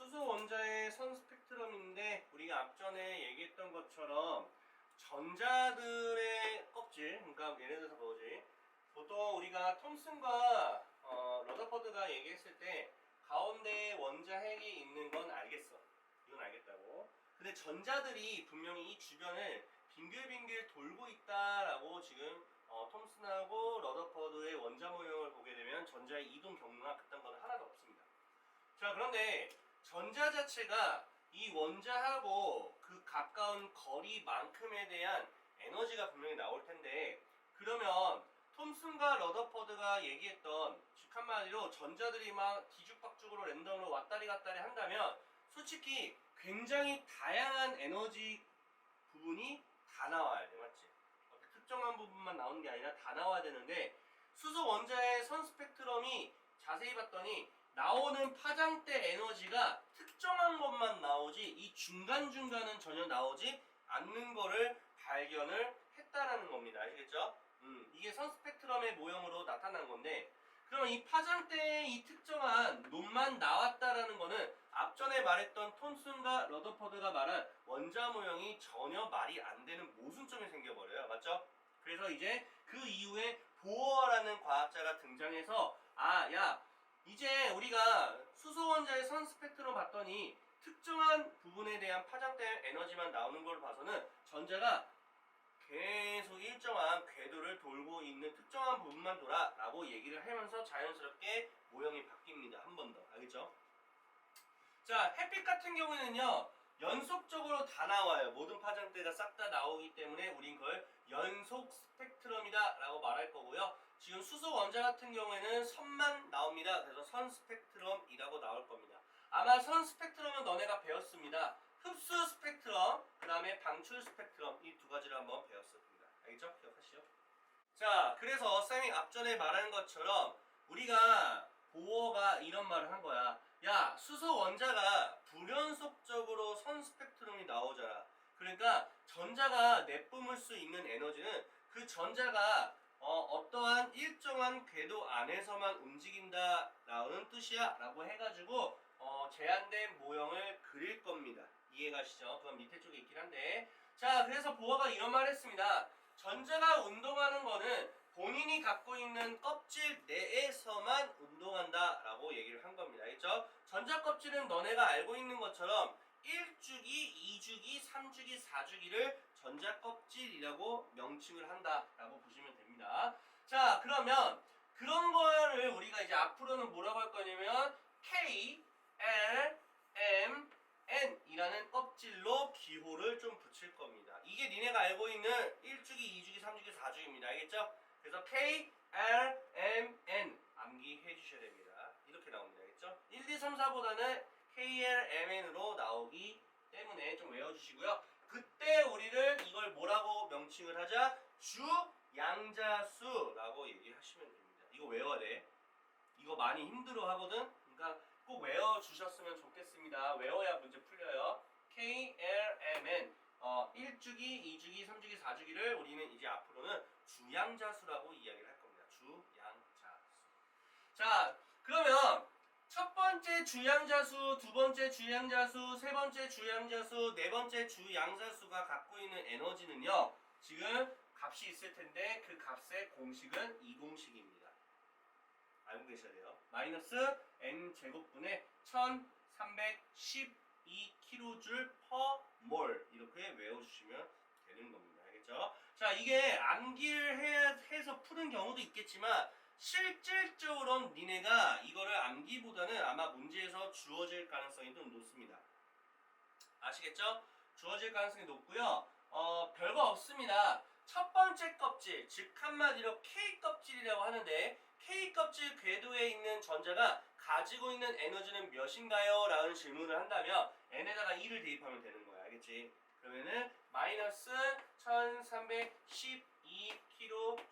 수소 원자의 선 스펙트럼인데 우리가 앞전에 얘기했던 것처럼 전자들의 껍질, 그러니까 예를 들어서 뭐지? 보통 우리가 톰슨과 어, 러더퍼드가 얘기했을 때 가운데 원자 핵이 있는 건 알겠어. 이건 알겠다고. 근데 전자들이 분명히 이 주변을 빙글빙글 돌고 있다라고 지금 어, 톰슨하고 러더퍼드의 원자 모형을 보게 되면 전자의 이동 경로나 그딴 거는 하나도 없습니다. 자 그런데 전자 자체가 이 원자하고 그 가까운 거리만큼에 대한 에너지가 분명히 나올 텐데 그러면 톰슨과 러더퍼드가 얘기했던 즉 한마디로 전자들이 막 뒤죽박죽으로 랜덤으로 왔다리 갔다리 한다면 솔직히 굉장히 다양한 에너지 부분이 다 나와야 돼 맞지? 특정한 부분만 나오는 게 아니라 다 나와야 되는데 수소 원자의 선 스펙트럼이 자세히 봤더니 나오는 파장대 에너지가 특정한 것만 나오지 이 중간중간은 전혀 나오지 않는 거를 발견을 했다라는 겁니다. 아시겠죠? 음, 이게 선 스펙트럼의 모형으로 나타난 건데 그러면 이 파장대의 이 특정한 놈만 나왔다라는 거는 앞전에 말했던 톰슨과 러더퍼드가 말한 원자 모형이 전혀 말이 안 되는 모순점이 생겨버려요. 맞죠? 그래서 이제 그 이후에 보어라는 과학자가 등장해서 아, 야, 이제 우리가 수소 원자의 선 스펙트럼 봤더니 특정한 부분에 대한 파장대 에너지만 나오는 걸 봐서는 전자가 계속 일정한 궤도를 돌고 있는 특정한 부분만 돌아 라고 얘기를 하면서 자연스럽게 모형이 바뀝니다. 한 번 더. 알겠죠? 자, 햇빛 같은 경우에는요. 연속적으로 다 나와요. 모든 파장대가 싹 다 나오기 때문에 우린 그걸 연속 스펙트럼이다 라고 말할 거고요. 지금 수소 원자 같은 경우에는 선만 나옵니다. 그래서 선 스펙트럼이라고 나올 겁니다. 아마 선 스펙트럼은 너네가 배웠습니다. 흡수 스펙트럼, 그 다음에 방출 스펙트럼 이 두 가지를 한번 배웠습니다. 알겠죠? 기억하시죠? 자, 그래서 쌤이 앞전에 말한 것처럼 우리가 보어가 이런 말을 한 거야. 야, 수소 원자가 불연속적으로 선 스펙트럼이 나오잖아. 그러니까 전자가 내뿜을 수 있는 에너지는 그 전자가 어, 떠한 일정한 궤도 안에서만 움직인다라는 뜻이야 라고 해가지고 어, 제한된 모형을 그릴 겁니다. 이해가시죠? 그건 밑에 쪽에 있긴 한데 자 그래서 보아가 이런 말 했습니다. 전자가 운동하는 거는 본인이 갖고 있는 껍질 내에서만 운동한다 라고 얘기를 한 겁니다. 알겠죠? 전자 껍질은 너네가 알고 있는 것처럼 1주기, 2주기, 3주기, 4주기를 전자 껍질이라고 명칭을 한다 라고 보시면 됩니다. 자 그러면 그런 거를 우리가 이제 앞으로는 뭐라고 할 거냐면 K, L, M, N 이라는 껍질로 기호를 좀 붙일 겁니다. 이게 니네가 알고 있는 1주기, 2주기, 3주기, 4주기입니다. 알겠죠? 그래서 K, L, M, N 암기해 주셔야 됩니다. 이렇게 나옵니다. 알겠죠? 1, 2, 3, 4보다는 K, L, M, N으로 나오기 때문에 좀 외워주시고요. 그때 우리를 이걸 뭐라고 명칭을 하자? 주 양자수라고 얘기하시면 됩니다. 이거 외워야 돼. 이거 많이 힘들어 하거든. 그러니까 꼭 외워 주셨으면 좋겠습니다. 외워야 문제 풀려요. K, L, M, N. 어, 1주기, 2주기, 3주기, 4주기를 우리는 이제 앞으로는 주양자수라고 이야기를 할 겁니다. 주양자수. 자, 그러면 첫 번째 주양자수, 두 번째 주양자수, 세 번째 주양자수, 네 번째 주양자수가 갖고 있는 에너지는요. 지금 값이 있을 텐데 그 값의 공식은 이 공식입니다. 알고 계셔야 돼요. 마이너스 n 제곱분의 1312kJ per mol 이렇게 외워주시면 되는 겁니다. 알겠죠? 자 이게 암기를 해, 해서 푸는 경우도 있겠지만 실질적으로는 니네가 이거를 암기보다는 아마 문제에서 주어질 가능성이 좀 높습니다. 아시겠죠? 주어질 가능성이 높고요. 어, 별거 없습니다. 첫 번째 껍질, 즉 한마디로 K 껍질이라고 하는데 K 껍질 궤도에 있는 전자가 가지고 있는 에너지는 몇인가요? 라는 질문을 한다면 n에다가 2를 대입하면 되는 거야. 알겠지? 그러면은 마이너스 1312kJ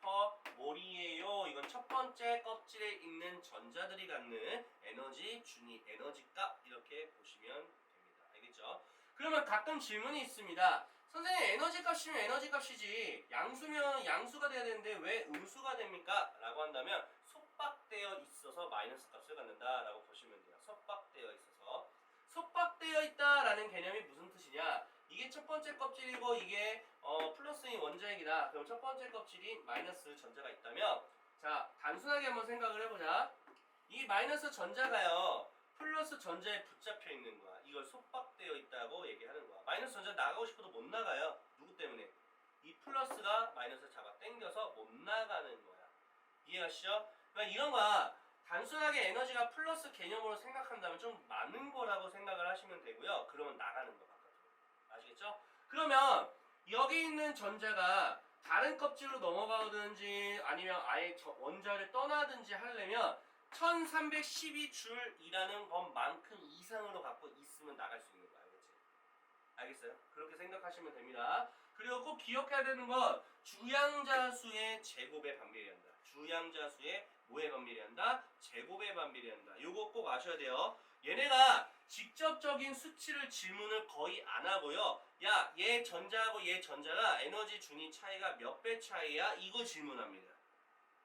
per 몰이에요. 이건 첫 번째 껍질에 있는 전자들이 갖는 에너지 준위, 에너지 값 이렇게 보시면 됩니다. 알겠죠? 그러면 가끔 질문이 있습니다. 선생님 에너지 값이면 에너지 값이지 양수면 양수가 돼야 되는데 왜 음수가 됩니까? 라고 한다면 속박되어 있어서 마이너스 값을 갖는다 라고 보시면 돼요. 속박되어 있어서 있다라는 개념이 무슨 뜻이냐? 이게 첫 번째 껍질이고 이게 어, 플러스인 원자핵이다. 그럼 첫 번째 껍질이 마이너스 전자가 있다면 자 단순하게 한번 생각을 해보자. 이 마이너스 전자가요 플러스 전자에 붙잡혀 있는 거야. 이걸 속박되어 있다고 얘기하는 거야. 마이너스 전자 나가고 싶어도 못 나가요. 누구 때문에? 이 플러스가 마이너스 잡아 당겨서 못 나가는 거야. 이해가시죠? 그러니까 이런 거야. 단순하게 에너지가 플러스 개념으로 생각한다면 좀 많은 거라고 생각을 하시면 되고요. 그러면 나가는 거 바깥으로. 아시겠죠? 그러면 여기 있는 전자가 다른 껍질로 넘어가든지 아니면 아예 저 원자를 떠나든지 하려면 1312줄이라는 것만큼 이상으로 갖고 있으면 나갈 수 있는 거야. 알겠지? 알겠어요? 그렇게 생각하시면 됩니다. 그리고 꼭 기억해야 되는 건 주양자 수의 제곱에 반비례 한다. 주양자 수의 뭐에 반비례 한다? 제곱에 반비례 한다. 요거 꼭 아셔야 돼요. 얘네가 직접적인 수치를 질문을 거의 안 하고요. 야, 얘 전자하고 얘 전자가 에너지 준위 차이가 몇 배 차이야? 이거 질문합니다.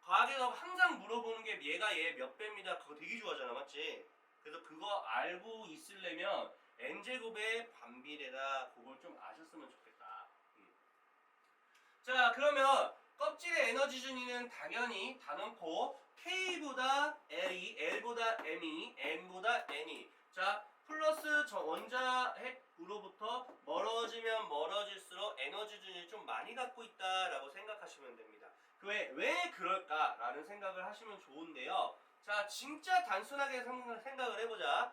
과학에서 항상 물어보는 게 얘가 얘 몇 배입니다. 그거 되게 좋아하잖아, 맞지? 그래서 그거 알고 있으려면 n제곱의 반비례다. 그걸 좀 아셨으면 좋겠다. 음. 자, 그러면 껍질의 에너지 준위는 당연히 다 넣고 K보다 L이, L보다 M이, M보다 N이. 자, 플러스 저 원자 핵으로부터 멀어지면 멀어질수록 에너지 준위를 좀 많이 갖고 있다라고 생각하시면 됩니다. 그 왜, 왜 그럴까라는 생각을 하시면 좋은데요. 자, 진짜 단순하게 생- 생각을 해보자.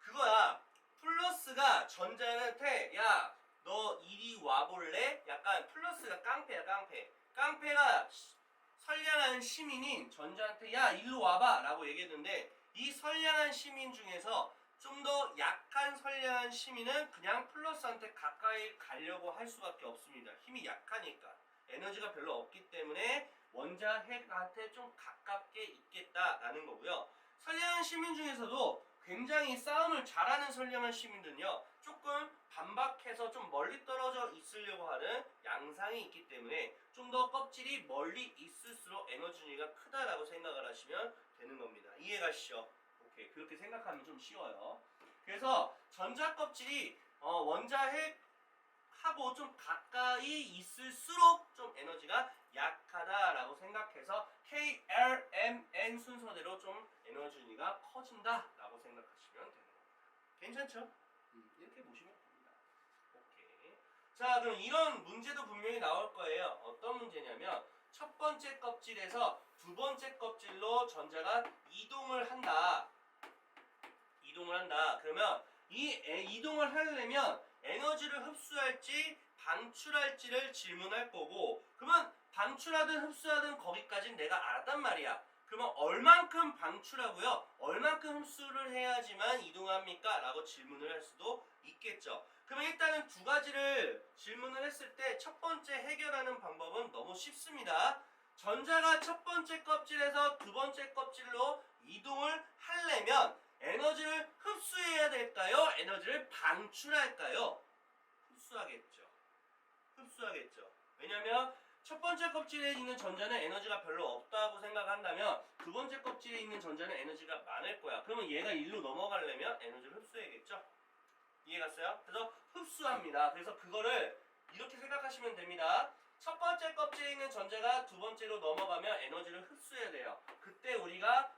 그거야. 플러스가 전자한테 야, 너 이리 와볼래? 약간 플러스가 깡패야, 깡패. 깡패가 시- 선량한 시민인 전자한테 야, 일로 와봐 라고 얘기했는데 이 선량한 시민 중에서 좀 더 약한 선량한 시민은 그냥 플러스한테 가까이 가려고 할 수밖에 없습니다. 힘이 약하니까. 에너지가 별로 없기 때문에 원자 핵한테 좀 가깝게 있겠다라는 거고요. 선량한 시민 중에서도 굉장히 싸움을 잘하는 선량한 시민들은요, 조금 반박해서 좀 멀리 떨어져 있으려고 하는 양상이 있기 때문에 좀 더 껍질이 멀리 있을수록 에너지 준위가 크다라고 생각을 하시면 되는 겁니다. 이해가시죠? 오케이. 그렇게 생각하면 좀 쉬워요. 그래서 전자 껍질이 어, 원자핵 하고 좀 가까이 있을수록 좀 에너지가 약하다라고 생각해서 K, L, M, N 순서대로 좀 에너지 준위가 커진다라고 생각하시면 되는 겁니다. 괜찮죠? 음, 이렇게 보시면 됩니다. 오케이. 자, 그럼 이런 문제도 분명히 나올 거예요. 어떤 문제냐면 첫 번째 껍질에서 두 번째 껍질로 전자가 이동을 한다. 이동을 한다. 그러면 이 에- 이동을 하려면 에너지를 흡수할지 방출할지를 질문할 거고 그러면 방출하든 흡수하든 거기까지는 내가 알았단 말이야. 그러면 얼만큼 방출하고요? 얼만큼 흡수를 해야지만 이동합니까? 라고 질문을 할 수도 있겠죠. 그러면 일단은 두 가지를 질문을 했을 때 첫 번째 해결하는 방법은 너무 쉽습니다. 전자가 첫 번째 껍질에서 두 번째 껍질로 이동을 하려면 에너지를 흡수해야 될까요? 에너지를 방출할까요? 흡수하겠죠. 흡수하겠죠. 왜냐면 첫 번째 껍질에 있는 전자는 에너지가 별로 없다고 생각한다면 두 번째 껍질에 있는 전자는 에너지가 많을 거야. 그러면 얘가 일로 넘어가려면 에너지를 흡수해야겠죠. 이해갔어요? 그래서 흡수합니다. 그래서 그거를 이렇게 생각하시면 됩니다. 첫 번째 껍질에 있는 전자가 두 번째로 넘어가면 에너지를 흡수해야 돼요. 그때 우리가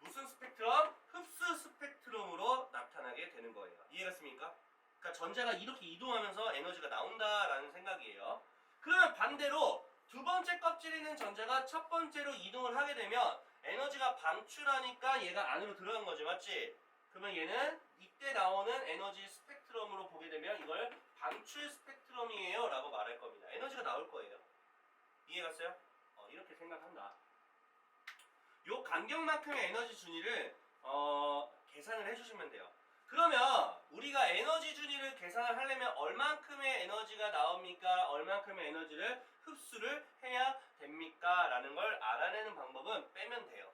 무슨 스펙트럼? 흡수 스펙트럼으로 나타나게 되는 거예요. 이해갔습니까? 그러니까 전자가 이렇게 이동하면서 에너지가 나온다라는 생각이에요. 그러면 반대로 두 번째 껍질에 있는 전자가 첫 번째로 이동을 하게 되면 에너지가 방출하니까 얘가 안으로 들어간 거지, 맞지? 그러면 얘는 이때 나오는 에너지 스펙트럼으로 보게 되면 이걸 방출 스펙트럼이에요 라고 말할 겁니다. 에너지가 나올 거예요. 이해갔어요? 어, 이렇게 생각한다. 요 간격만큼의 에너지 준위를 어, 계산을 해주시면 돼요. 그러면 우리가 에너지 준위를 계산을 하려면 얼만큼의 에너지가 나옵니까? 얼만큼의 에너지를 흡수를 해야 됩니까? 라는 걸 알아내는 방법은 빼면 돼요.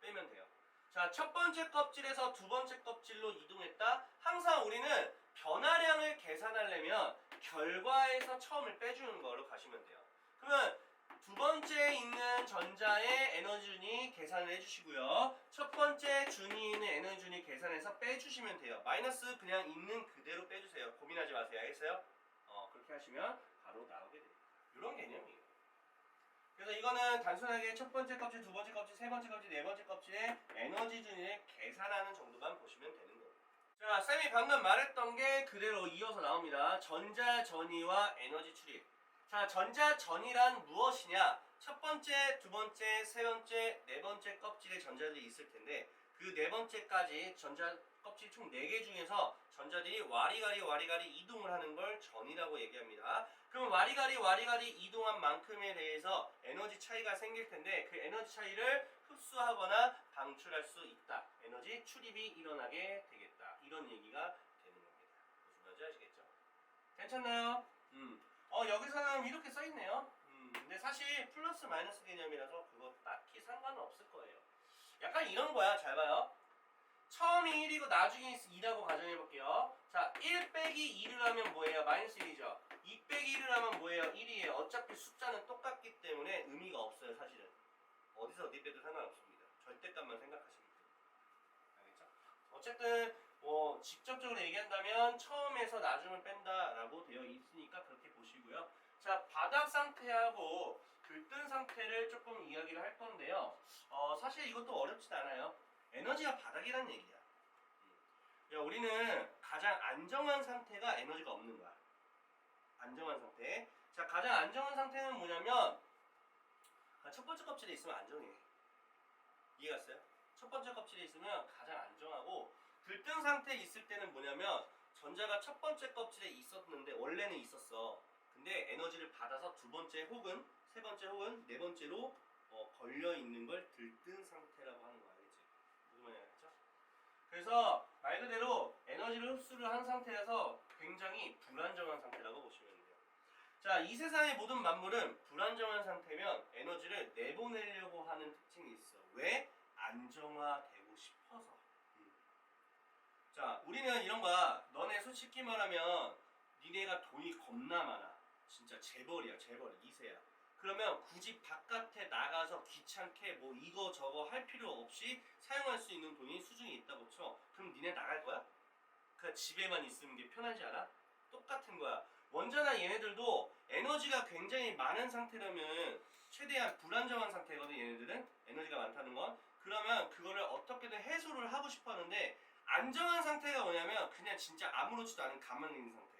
빼면 돼요. 자, 첫 번째 껍질에서 두 번째 껍질로 이동했다. 항상 우리는 변화량을 계산하려면 결과에서 처음을 빼주는 거로 가시면 돼요. 그러면 두 번째 있는 전자의 에너지 준위 계산을 해주시고요. 첫 번째 준위 있는 에너지 준위 계산해서 빼주시면 돼요. 마이너스 그냥 있는 그대로 빼주세요. 고민하지 마세요. 알겠어요? 어, 그렇게 하시면 바로 나오게 돼요. 이런 개념이에요. 그래서 이거는 단순하게 첫 번째 껍질, 두 번째 껍질, 세 번째 껍질, 네 번째 껍질의 에너지 준위를 계산하는 정도만 보시면 되는 거예요. 자, 쌤이 방금 말했던 게 그대로 이어서 나옵니다. 전자 전이와 에너지 출입. 자, 전자 전이란 무엇이냐? 첫 번째, 두 번째, 세 번째, 네 번째 껍질에 전자들이 있을 텐데 그 네 번째까지 전자 껍질 총네개 중에서 전자들이 와리가리 와리가리 이동을 하는 걸 전이라고 얘기합니다. 그럼 와리가리 와리가리 이동한 만큼에 대해서 에너지 차이가 생길 텐데 그 에너지 차이를 흡수하거나 방출할 수 있다. 에너지 출입이 일어나게 되겠다. 이런 얘기가 되는 겁니다. 무슨 말인지 아시겠죠? 괜찮나요? 음. 어 여기서는 이렇게 써 있네요. 음. 근데 사실 플러스 마이너스 개념이라서 그거 딱히 상관은 없을 거예요. 약간 이런 거야. 잘 봐요. 처음이 1이고 나중에 2라고 가정해 볼게요. 자, 1 빼기 2를 하면 뭐예요? 마이너스 1이죠. 2 빼기 1을 하면 뭐예요? 1이에요. 어차피 숫자는 똑같기 때문에 의미가 없어요, 사실은. 어디서 어디 빼도 상관없습니다. 절대값만 생각하시면 돼요. 알겠죠? 어쨌든 뭐 직접적으로 얘기한다면 처음에서 나중을 뺀다라고 되어 있으니까 그렇게 보시고요. 자, 바닥 상태하고 들뜬 상태를 조금 이야기를 할 건데요. 어, 사실 이것도 어렵진 않아요. 에너지가 바닥이란 얘기야. 음. 야, 우리는 가장 안정한 상태가 에너지가 없는 거야. 안정한 상태. 자, 가장 안정한 상태는 뭐냐면 아, 첫 번째 껍질에 있으면 안정해. 이해갔어요? 첫 번째 껍질에 있으면 가장 안정하고 들뜬 상태에 있을 때는 뭐냐면 전자가 첫 번째 껍질에 있었는데 원래는 있었어. 근데 에너지를 받아서 두 번째 혹은 세 번째 혹은 네 번째로 어, 걸려 있는 걸 들뜬 상태라고 하는 거 알겠지? 무슨 말인지 알겠죠? 그래서 말 그대로 에너지를 흡수를 한 상태에서 굉장히 불안정한 상태라고 보시면 돼요. 자, 이 세상의 모든 만물은 불안정한 상태면 에너지를 내보내려고 하는 특징이 있어. 왜? 안정화되고. 자, 우리는 이런 거야. 너네 솔직히 말하면 니네가 돈이 겁나 많아. 진짜 재벌이야, 재벌. 이세야. 그러면 굳이 바깥에 나가서 귀찮게 뭐 이거 저거 할 필요 없이 사용할 수 있는 돈이 수중에 있다고 쳐. 그럼 니네 나갈 거야? 그 집에만 있으면 게 편하지 않아? 똑같은 거야. 원자나 얘네들도 에너지가 굉장히 많은 상태라면 최대한 불안정한 상태거든 얘네들은 에너지가 많다는 건 그러면 그거를 어떻게든 해소를 하고 싶어 하는데 안정한 상태가 뭐냐면 그냥 진짜 아무렇지도 않은 가만히 있는 상태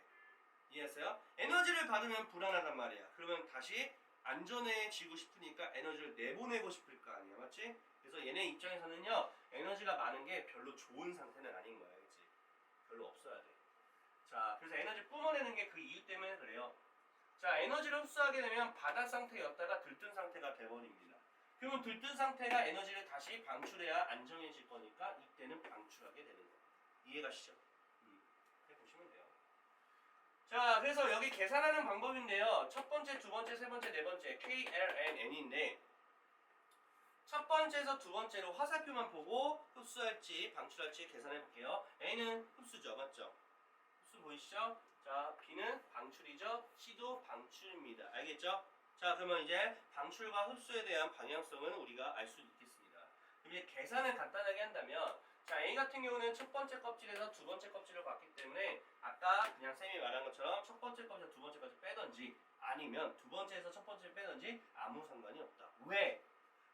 이해했어요? 에너지를 받으면 불안하단 말이야 그러면 다시 안전해지고 싶으니까 에너지를 내보내고 싶을 거 아니야 맞지? 그래서 얘네 입장에서는요 에너지가 많은 게 별로 좋은 상태는 아닌 거야 그치? 별로 없어야 돼 자, 그래서 에너지 뿜어내는 게 그 이유 때문에 그래요. 자, 에너지를 흡수하게 되면 바닥 상태였다가 들뜬 상태가 돼버립니다. 그러면 들뜬 상태가 에너지를 다시 방출해야 안정해질 거니까 이때는 방출하게 되는 거예요. 이해가시죠? 음, 이렇게 보시면 돼요. 자, 그래서 여기 계산하는 방법인데요. 첫 번째, 두 번째, 세 번째, 네 번째, K, L, N, N인데 첫 번째에서 두 번째로 화살표만 보고 흡수할지 방출할지 계산해 볼게요. N은 흡수죠, 맞죠? 흡수 보이시죠? 자, B는 방출이죠. C도 방출입니다. 알겠죠? 자, 그러면 이제 방출과 흡수에 대한 방향성은 우리가 알 수 있겠습니다. 이제 계산을 간단하게 한다면 자, A 같은 경우는 첫 번째 껍질에서 두 번째 껍질을 봤기 때문에 아까 그냥 쌤이 말한 것처럼 첫 번째 껍질, 두 번째 껍질 빼던지 아니면 두 번째에서 첫 번째 빼던지 아무 상관이 없다. 왜?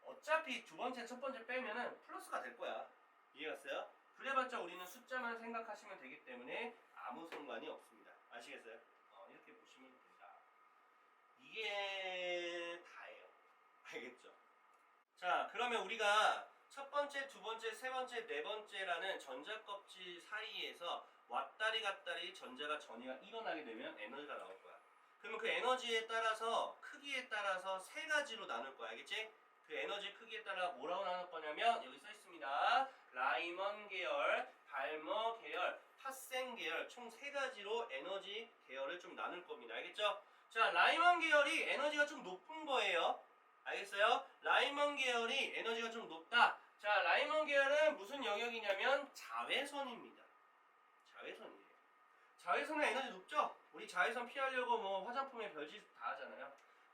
어차피 두 번째, 첫 번째 빼면은 플러스가 될 거야. 이해갔어요? 그래봤자 우리는 숫자만 생각하시면 되기 때문에 아무 상관이 없습니다. 아시겠어요? 어, 이렇게 보시면 된다. 이게 다예요. 알겠죠? 자, 그러면 우리가 첫 번째, 두 번째, 세 번째, 네 번째라는 전자 껍질 사이에서 왔다리 갔다리 전자가 전이가 일어나게 되면 에너지가 나올 거야. 그러면 그 에너지에 따라서 크기에 따라서 세 가지로 나눌 거야. 알겠지? 그 에너지 크기에 따라 뭐라고 나눌 거냐면 여기 써 있습니다. 라이먼 계열, 발머 계열, 파생 계열 총 세 가지로 에너지 계열을 좀 나눌 겁니다. 알겠죠? 자, 라이먼 계열이 에너지가 좀 높은 거예요. 알겠어요? 라이먼 계열이 에너지가 좀 높다. 자, 라이먼 계열은 무슨 영역이냐면 자외선입니다. 자외선이에요. 자외선은 에너지 높죠? 우리 자외선 피하려고 뭐 화장품에 별짓 다 하잖아요.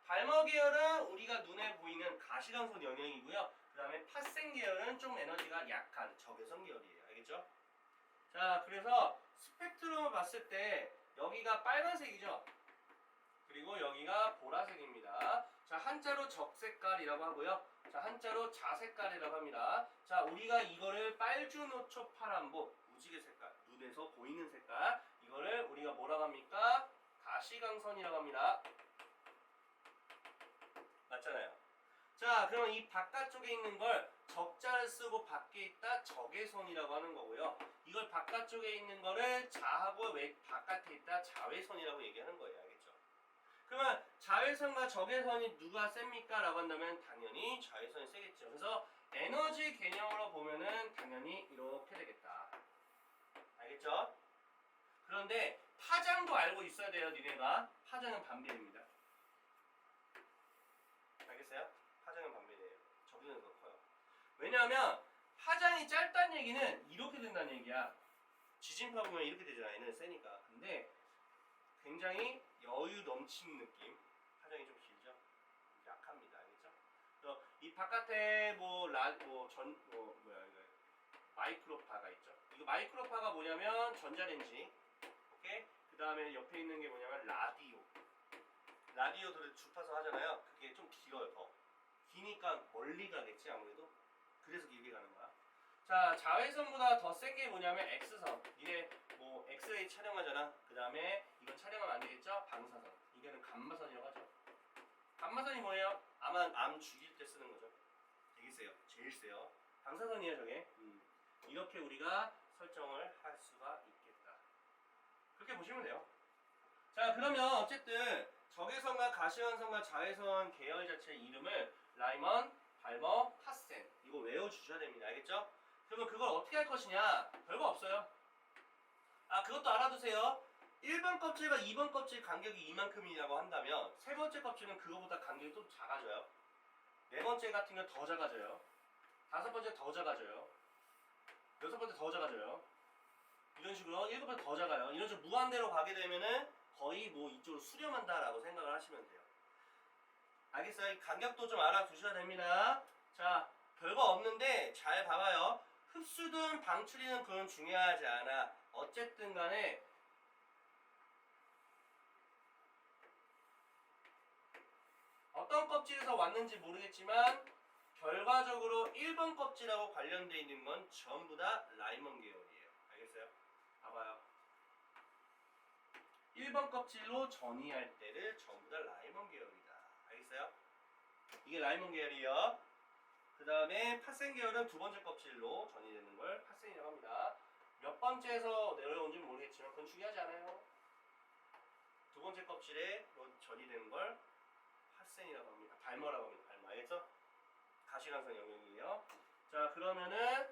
발머 계열은 우리가 눈에 보이는 가시광선 영역이고요. 그 다음에 파생 계열은 좀 에너지가 약한 적외선 계열이에요. 알겠죠? 자, 그래서 스펙트럼을 봤을 때 여기가 빨간색이죠. 그리고 여기가 보라색입니다. 자, 한자로 적색깔이라고 하고요. 자, 한자로 자색깔이라고 합니다. 자, 우리가 이거를 빨주노초 파란보 무지개 색깔, 눈에서 보이는 색깔, 이거를 우리가 뭐라고 합니까? 가시광선이라고 합니다. 맞잖아요. 자, 그럼 이 바깥쪽에 있는 걸 적자를 쓰고 밖에 있다 적외선이라고 하는 거고요. 이걸 바깥쪽에 있는 거를 자하고 외 바깥에 있다 자외선이라고 얘기하는 거예요. 그러면 자외선과 적외선이 누가 셉니까? 라고 한다면 당연히 자외선이 세겠죠. 그래서 에너지 개념으로 보면은 당연히 이렇게 되겠다. 알겠죠? 그런데 파장도 알고 있어야 돼요, 니네가. 파장은 반비례입니다. 알겠어요? 파장은 반비례예요. 적외선이 더 커요. 왜냐하면 파장이 짧다는 얘기는 이렇게 된다는 얘기야. 지진파 보면 이렇게 되잖아. 얘는 세니까. 근데 굉장히 여유 넘치는 느낌. 파장이 좀 길죠? 약합니다. 알겠죠? 그래서 이 바깥에 뭐, 라, 뭐, 전, 뭐, 뭐야, 이거. 마이크로파가 있죠. 이거 마이크로파가 뭐냐면 전자레인지. 오케이? 그 다음에 옆에 있는 게 뭐냐면 라디오. 라디오 들을 주파수 하잖아요. 그게 좀 길어요, 더. 기니까 멀리 가겠지, 아무래도. 그래서 길게 가는 거야. 자, 자외선보다 더 센 게 뭐냐면 X선. 이게 뭐 엑스레이 촬영하잖아. 그 다음에 이건 촬영하면 안 되겠죠? 방사선. 이거는 감마선이라고 하죠. 감마선이 뭐예요? 아마 암 죽일 때 쓰는 거죠. 되게 세요. 제일 세요. 방사선이에요, 저게. 음. 이렇게 우리가 설정을 할 수가 있겠다. 그렇게 보시면 돼요. 자, 그러면 어쨌든 적외선과 가시광선과 자외선 계열 자체의 이름을 라이먼, 발머, 파센 이거 외워주셔야 됩니다. 알겠죠? 그러면 그걸 어떻게 할 것이냐? 별거 없어요. 아, 그것도 알아두세요. 1번 껍질과 2번 껍질 간격이 이만큼이라고 한다면 세 번째 껍질은 그거보다 간격이 또 작아져요. 네 번째 같은 경우 더 작아져요. 다섯 번째 더 작아져요. 여섯 번째 더 작아져요. 이런 식으로 일곱 번째 더 작아요. 이런 식으로 무한대로 가게 되면은 거의 뭐 이쪽으로 수렴한다라고 생각을 하시면 돼요. 알겠어요? 이 간격도 좀 알아두셔야 됩니다. 자, 별거 없는데 잘 봐봐요. 흡수든 방출이든 그건 중요하지 않아. 어쨌든 간에 어떤 껍질에서 왔는지 모르겠지만 결과적으로 1번 껍질하고 관련되어 있는 건 전부 다 라이먼 계열이에요. 알겠어요? 봐봐요. 1번 껍질로 전이할 때를 전부 다 라이먼 계열이다. 알겠어요? 이게 라이먼 계열이요. 그 다음에 파센 계열은 두 번째 껍질로 전이되는 걸 파센이라고 합니다. 몇 번째에서 내려온지 는 모르겠지만 그건 중요하지 않아요. 두 번째 껍질에 전이 되는 걸 파센이라고 합니다. 발머라고 합니다. 발머 알겠죠? 가시광선 영역이에요. 자 그러면은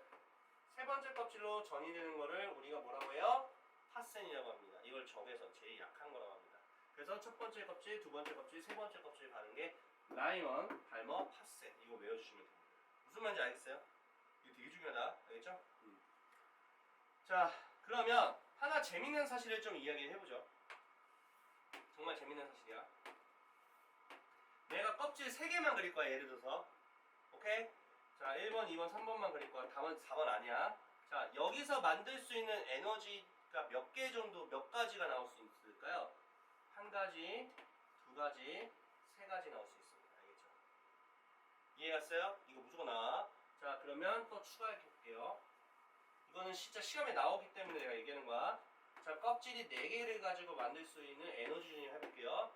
세 번째 껍질로 전이 되는 거를 우리가 뭐라고 해요? 파센이라고 합니다. 이걸 적외선 제일 약한 거라고 합니다. 그래서 첫 번째 껍질, 두 번째 껍질, 세 번째 껍질 가는 게 라이먼, 발머, 파센 이거 외워주시면 됩니다. 무슨 말인지 알겠어요? 이거 되게 중요하다. 알겠죠? 음. 자 그러면 하나 재밌는 사실을 좀 이야기해 보죠. 정말 재밌는 사실이야. 내가 껍질 3개만 그릴 거야 예를 들어서 오케이? 자 1번, 2번, 3번만 그릴 거야 답은 4번 아니야 자 여기서 만들 수 있는 에너지가 몇 개 정도 몇 가지가 나올 수 있을까요? 한 가지, 두 가지, 세 가지 나올 수 있습니다 알겠죠? 이해갔어요? 이거 무조건 나와 자 그러면 또 추가해 볼게요 이거는 진짜 시험에 나오기 때문에 내가 얘기하는 거야 자 껍질이 4개를 가지고 만들 수 있는 에너지 좀 해볼게요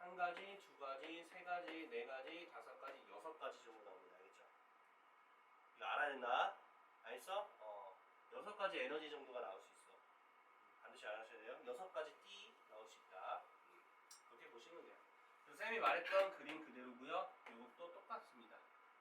한 가지, 두 가지, 세 가지, 네 가지, 다섯 가지, 여섯 가지 정도 나옵니다. 알겠죠? 이거 알아야 된다. 알겠어? 어, 여섯 가지 에너지 정도가 나올 수 있어. 음, 반드시 알아셔야 돼요. 여섯 가지 띠 나올 수 있다. 음, 그렇게 보시면 돼요. 쌤이 말했던 그림 그대로고요. 이것도 똑같습니다.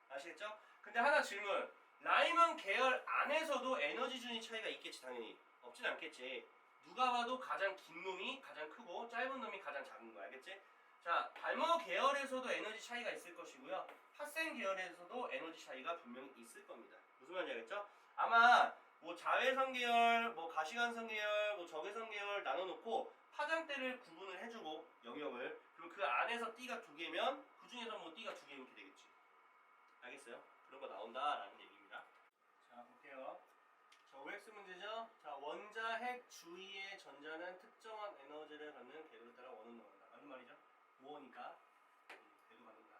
아시겠죠? 근데 하나 질문. 라이먼 계열 안에서도 에너지 준위 차이가 있겠지 당연히. 없진 않겠지. 누가 봐도 가장 긴 놈이 가장 크고 짧은 놈이 가장 작은 거 알겠지? 자, 발머 계열에서도 에너지 차이가 있을 것이고요. 파센 계열에서도 에너지 차이가 분명히 있을 겁니다. 무슨 말인지 알겠죠? 아마 뭐 자외선 계열, 뭐 가시광선 계열, 뭐 적외선 계열 나눠놓고 파장대를 구분을 해주고 영역을 그럼 그 안에서 T가 두 개면 그 중에서 뭐 T가 두 개 이렇게 되겠지. 알겠어요? 그런 거 나온다라는 얘기입니다. 자 볼게요. 자 OX 문제죠. 자 원자 핵 주위의 전자는 특정한 에너지를 갖는 궤도를 따라 원은 넘어간다. 맞는 말이죠? 5호니까 궤도 갖는다.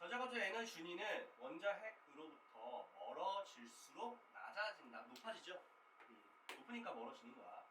전자거점 에너지 준위는 원자 핵으로부터 멀어질수록 낮아진다. 높아지죠? 음, 높으니까 멀어지는 거야.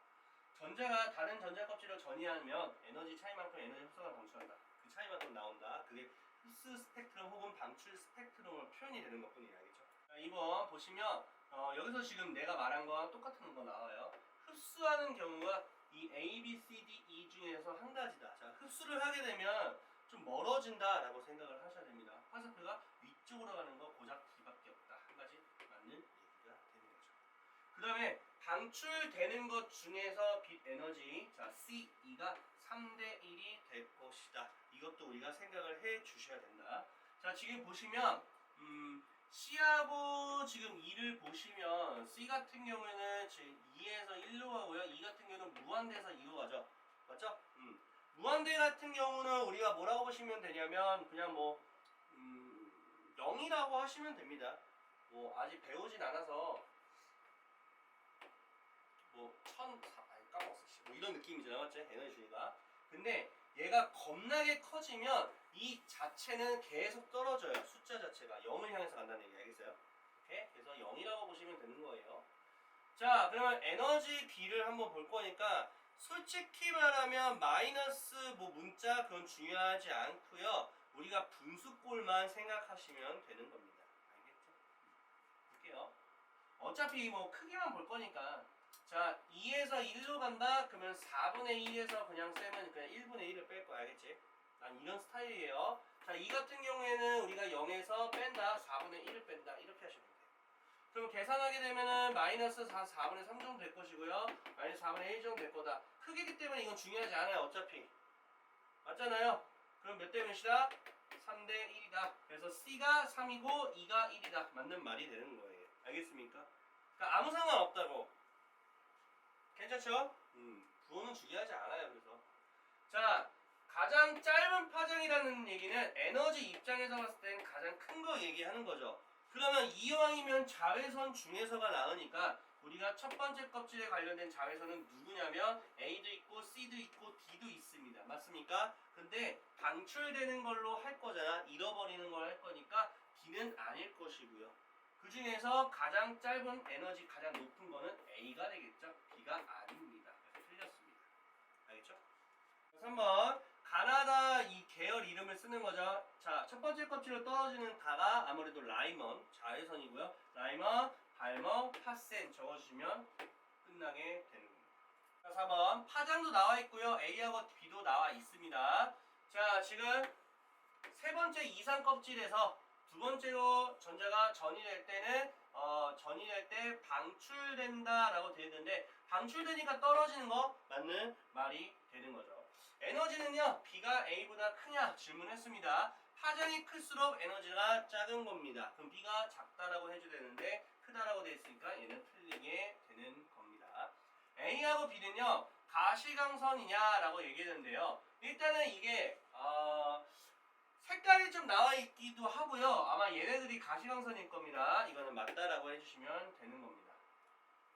전자가 다른 전자 껍질을 전이하면 에너지 차이만큼 에너지 흡수가 방출한다. 그 차이만큼 나온다. 그게 흡수 스펙트럼 혹은 방출 스펙트럼으로 표현이 되는 것뿐이야. 알겠죠? 자, 2번 보시면 어, 여기서 지금 내가 말한 거랑 똑같은 거 나와요. 흡수하는 경우가 이 A, B, C, D, E 중에서 한 가지다. 자, 흡수를 하게 되면 좀 멀어진다라고 생각을 하셔야 됩니다. 화살표가 위쪽으로 가는 거 고작 D밖에 없다. 한 가지 맞는 얘기가 되는 거죠. 그 다음에 방출되는 것 중에서 빛 에너지 자 CE가 3대 1이 될 것이다. 이것도 우리가 생각을 해 주셔야 된다. 자 지금 보시면 음, C하고 지금 2를 보시면 C 같은 경우에는 지금 2에서 1로 가고요. 2 같은 경우는 무한대에서 2로 가죠. 맞죠? 음. 무한대 같은 경우는 우리가 뭐라고 보시면 되냐면 그냥 뭐 음, 0이라고 하시면 됩니다. 뭐 아직 배우진 않아서 뭐천 아니 까먹었어 씨. 뭐 이런 느낌이잖아 맞지 에너지 주기가 근데 얘가 겁나게 커지면 이 자체는 계속 떨어져요 숫자 자체가 0을 향해서 간다는 얘기 알겠어요? 오케이? 그래서 0이라고 보시면 되는 거예요 자 그러면 에너지 B를 한번 볼 거니까 솔직히 말하면 마이너스 뭐 문자 그건 중요하지 않고요 우리가 분수꼴만 생각하시면 되는 겁니다 알겠죠? 볼게요 어차피 뭐 크기만 볼 거니까 자 2에서 1로 간다 그러면 4분의 1에서 그냥 쌤은 그냥 1분의 1을 뺄 거야 알겠지? 난 이런 스타일이에요. 자 이 같은 경우에는 우리가 0에서 뺀다 4분의 1을 뺀다 이렇게 하시면 돼요. 그럼 계산하게 되면은 마이너스 4, 4분의 3 정도 될 것이고요. 마이너스 4분의 1 정도 될 거다. 크기기 때문에 이건 중요하지 않아요 어차피. 맞잖아요. 그럼 몇 대 몇이다? 3대 1이다. 그래서 C가 3이고 2가 1이다. 맞는 말이 되는 거예요. 알겠습니까? 그러니까 아무 상관 없다고. 괜찮죠? 음, 부호는 중요하지 않아요. 그래서. 자 가장 짧은 파장이라는 얘기는 에너지 입장에서 봤을 땐 가장 큰 거 얘기하는 거죠. 그러면 이왕이면 자외선 중에서가 나으니까 우리가 첫 번째 껍질에 관련된 자외선은 누구냐면 A도 있고 C도 있고 D도 있습니다. 맞습니까? 근데 방출되는 걸로 할 거잖아. 잃어버리는 걸 할 거니까 D는 아닐 것이고요. 그 중에서 가장 짧은 에너지 가장 높은 거는 A가 되겠죠. B가 아닙니다. 그래서 틀렸습니다. 알겠죠? 3번 가나다 이 계열 이름을 쓰는 거죠. 자, 첫 번째 껍질로 떨어지는 가가 아무래도 라이먼 자외선이고요. 라이먼, 발머, 파센 적어주시면 끝나게 되는 겁니다. 자, 4번 파장도 나와 있고요. A하고 B도 나와 있습니다. 자, 지금 세 번째 이상 껍질에서 두 번째로 전자가 전이될 때는 어, 전이될 때 방출된다라고 되어 있는데 방출되니까 떨어지는 거 맞는 말이 되는 거죠. 에너지는요 B가 A보다 크냐 질문했습니다. 파장이 클수록 에너지가 작은 겁니다. 그럼 B가 작다라고 해줘야 되는데 크다라고 되어 있으니까 얘는 틀리게 되는 겁니다. A하고 B는요 가시광선이냐라고 얘기했는데요. 일단은 이게 어, 색깔이 좀 나와 있기도 하고요. 아마 얘네들이 가시광선일 겁니다. 이거는 맞다라고 해주시면 되는 겁니다.